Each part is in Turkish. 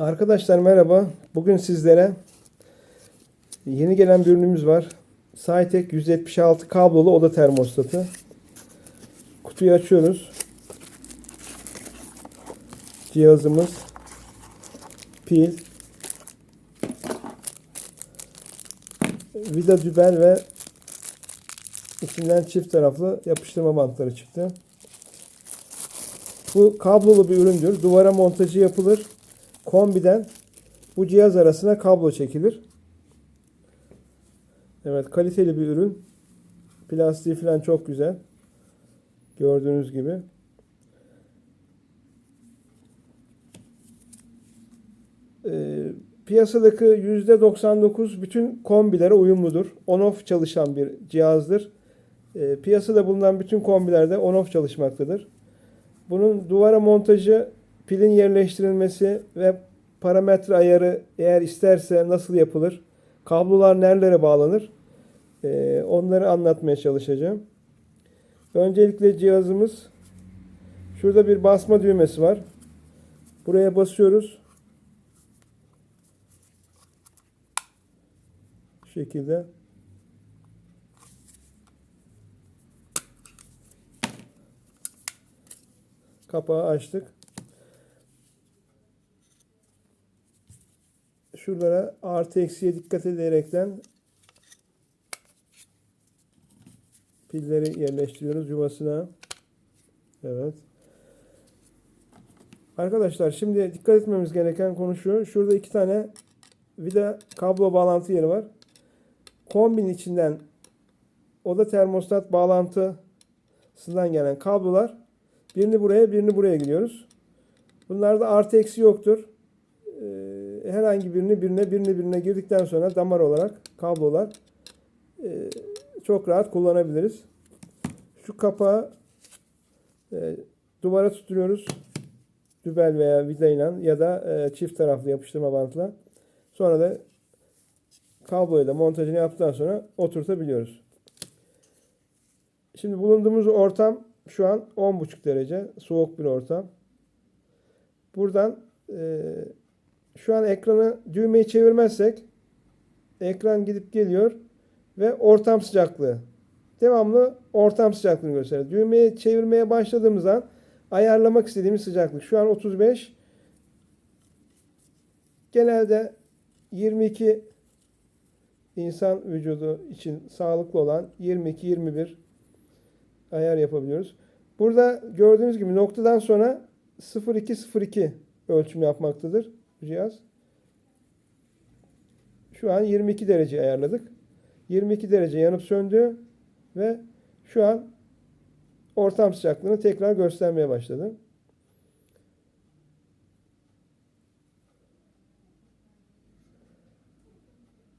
Arkadaşlar merhaba. Bugün sizlere yeni gelen bir ürünümüz var. Cytek 176 kablolu oda termostatı. Kutuyu açıyoruz. Cihazımız pil vida dübel ve içinden çift taraflı yapıştırma bantları çıktı. Bu kablolu bir üründür. Duvara montajı yapılır. Kombiden bu cihaz arasına kablo çekilir. Evet kaliteli bir ürün. Plastiği falan çok güzel. Gördüğünüz gibi. Ee, piyasadaki %99 bütün kombilere uyumludur. On-off çalışan bir cihazdır. Ee, piyasada bulunan bütün kombilerde on-off çalışmaktadır. Bunun duvara montajı, pilin yerleştirilmesi ve parametre ayarı eğer isterse nasıl yapılır, kablolar nerelere bağlanır, ee, onları anlatmaya çalışacağım. Öncelikle cihazımız, şurada bir basma düğmesi var. Buraya basıyoruz. Şu şekilde. Kapağı açtık. Şuralara artı eksiye dikkat ederekten pilleri yerleştiriyoruz yuvasına. Evet. Arkadaşlar şimdi dikkat etmemiz gereken konu şu. Şurada iki tane vida kablo bağlantı yeri var. Kombin içinden oda termostat bağlantısından gelen kablolar birini buraya birini buraya gidiyoruz. Bunlarda artı eksi yoktur. Ee, herhangi birini birine birini birine girdikten sonra damar olarak kablolar e, çok rahat kullanabiliriz. Şu kapağı e, duvara tutturuyoruz. Dübel veya vidayla ya da e, çift taraflı yapıştırma bantla. Sonra da kabloyla da montajını yaptıktan sonra oturtabiliyoruz. Şimdi bulunduğumuz ortam şu an 10,5 derece. Soğuk bir ortam. Buradan e, şu an ekranı düğmeyi çevirmezsek ekran gidip geliyor ve ortam sıcaklığı. Devamlı ortam sıcaklığını gösteriyor. Düğmeyi çevirmeye başladığımız an ayarlamak istediğimiz sıcaklık. Şu an 35. Genelde 22 insan vücudu için sağlıklı olan 22-21 ayar yapabiliyoruz. Burada gördüğünüz gibi noktadan sonra 0202 ölçüm yapmaktadır cihaz. Şu an 22 derece ayarladık. 22 derece yanıp söndü ve şu an ortam sıcaklığını tekrar göstermeye başladı.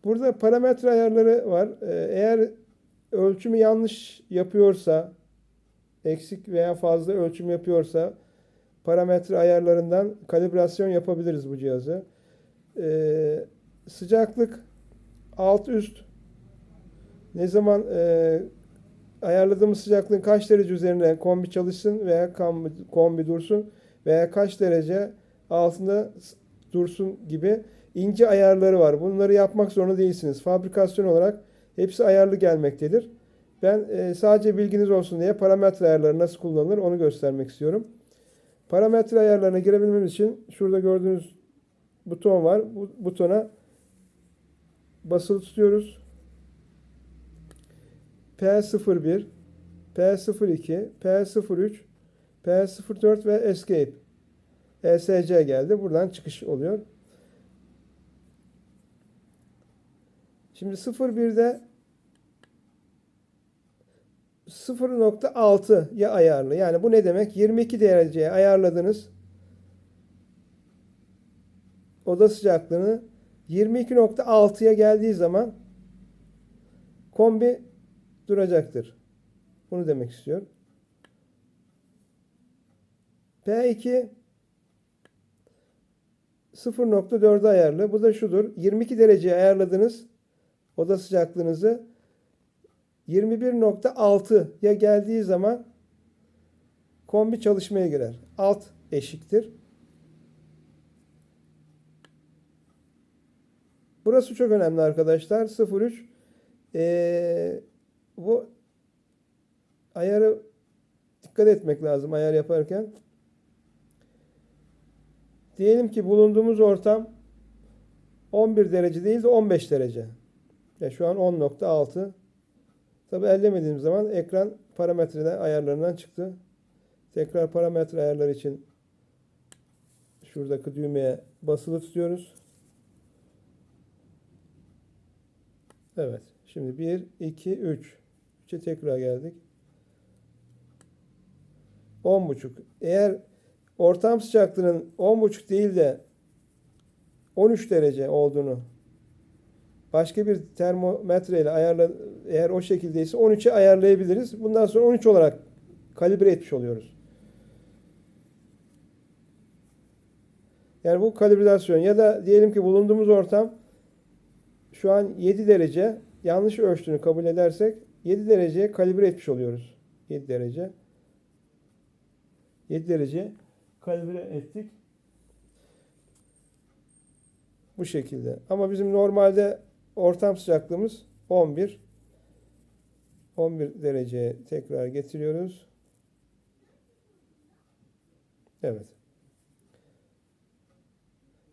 Burada parametre ayarları var. Ee, Eğer ölçümü yanlış yapıyorsa, eksik veya fazla ölçüm yapıyorsa parametre ayarlarından kalibrasyon yapabiliriz bu cihazı. Ee, sıcaklık alt üst ne zaman e, ayarladığımız sıcaklığın kaç derece üzerinde kombi çalışsın veya kombi, kombi dursun veya kaç derece altında dursun gibi ince ayarları var. Bunları yapmak zorunda değilsiniz. Fabrikasyon olarak hepsi ayarlı gelmektedir. Ben e, sadece bilginiz olsun diye parametre ayarları nasıl kullanılır onu göstermek istiyorum. Parametre ayarlarına girebilmemiz için şurada gördüğünüz buton var. Bu butona basılı tutuyoruz. P01, P02, P03, P04 ve Escape. ESC geldi. Buradan çıkış oluyor. Şimdi 01'de 0.6'ya ayarlı. Yani bu ne demek? 22 dereceye ayarladınız. Oda sıcaklığını 22.6'ya geldiği zaman kombi duracaktır. Bunu demek istiyor. P2 0.4'e ayarlı. Bu da şudur. 22 dereceye ayarladınız oda sıcaklığınızı 21.6'ya geldiği zaman kombi çalışmaya girer. Alt eşiktir. burası çok önemli arkadaşlar. 03 ee, bu ayarı dikkat etmek lazım ayar yaparken. Diyelim ki bulunduğumuz ortam 11 derece değil de 15 derece. Ya şu an 10.6. Tabi ellemediğim zaman ekran parametreden ayarlarından çıktı. Tekrar parametre ayarları için şuradaki düğmeye basılı tutuyoruz. Evet. Şimdi 1, 2, 3. 3'e tekrar geldik. 10.5. Eğer ortam sıcaklığının 10.5 değil de 13 derece olduğunu başka bir termometre ile ayarla eğer o şekildeyse 13'e ayarlayabiliriz. Bundan sonra 13 olarak kalibre etmiş oluyoruz. Yani bu kalibrasyon ya da diyelim ki bulunduğumuz ortam şu an 7 derece yanlış ölçtüğünü kabul edersek 7 dereceye kalibre etmiş oluyoruz. 7 derece. 7 derece kalibre ettik. Bu şekilde. Ama bizim normalde ortam sıcaklığımız 11. 11 dereceye tekrar getiriyoruz. Evet.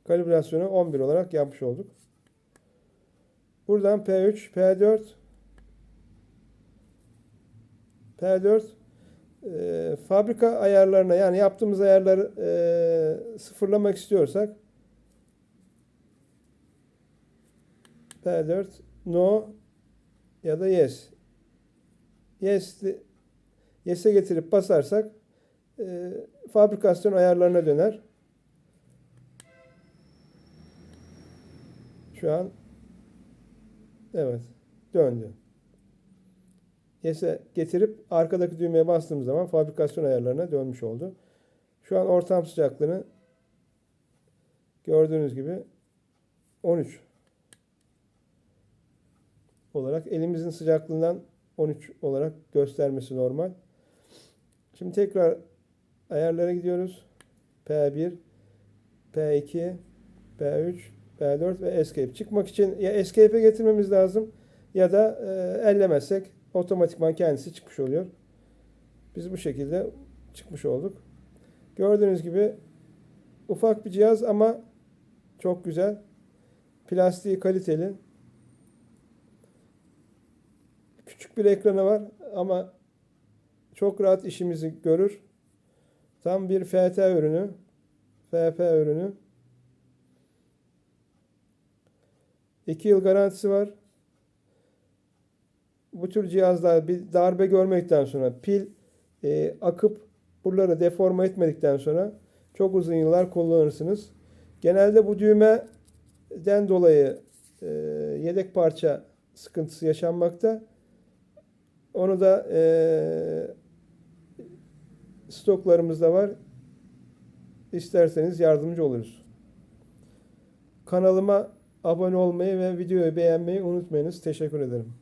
Kalibrasyonu 11 olarak yapmış olduk. Buradan P3, P4 P4 e, fabrika ayarlarına yani yaptığımız ayarları e, sıfırlamak istiyorsak P4 no ya da yes yes yes'e getirip basarsak e, fabrikasyon ayarlarına döner. Şu an evet döndü. Yes'e getirip arkadaki düğmeye bastığımız zaman fabrikasyon ayarlarına dönmüş oldu. Şu an ortam sıcaklığını gördüğünüz gibi 13 olarak elimizin sıcaklığından 13 olarak göstermesi normal. Şimdi tekrar ayarlara gidiyoruz. P1, P2, P3, P4 ve Escape. Çıkmak için ya Escape'e getirmemiz lazım ya da e, ellemezsek otomatikman kendisi çıkmış oluyor. Biz bu şekilde çıkmış olduk. Gördüğünüz gibi ufak bir cihaz ama çok güzel. Plastiği kaliteli. Bir ekranı var ama çok rahat işimizi görür. Tam bir FT ürünü. FP ürünü. 2 yıl garantisi var. Bu tür cihazlar bir darbe görmekten sonra pil e, akıp buraları deforme etmedikten sonra çok uzun yıllar kullanırsınız. Genelde bu düğmeden dolayı e, yedek parça sıkıntısı yaşanmakta. Onu da e, stoklarımızda var. İsterseniz yardımcı oluruz. Kanalıma abone olmayı ve videoyu beğenmeyi unutmayınız. Teşekkür ederim.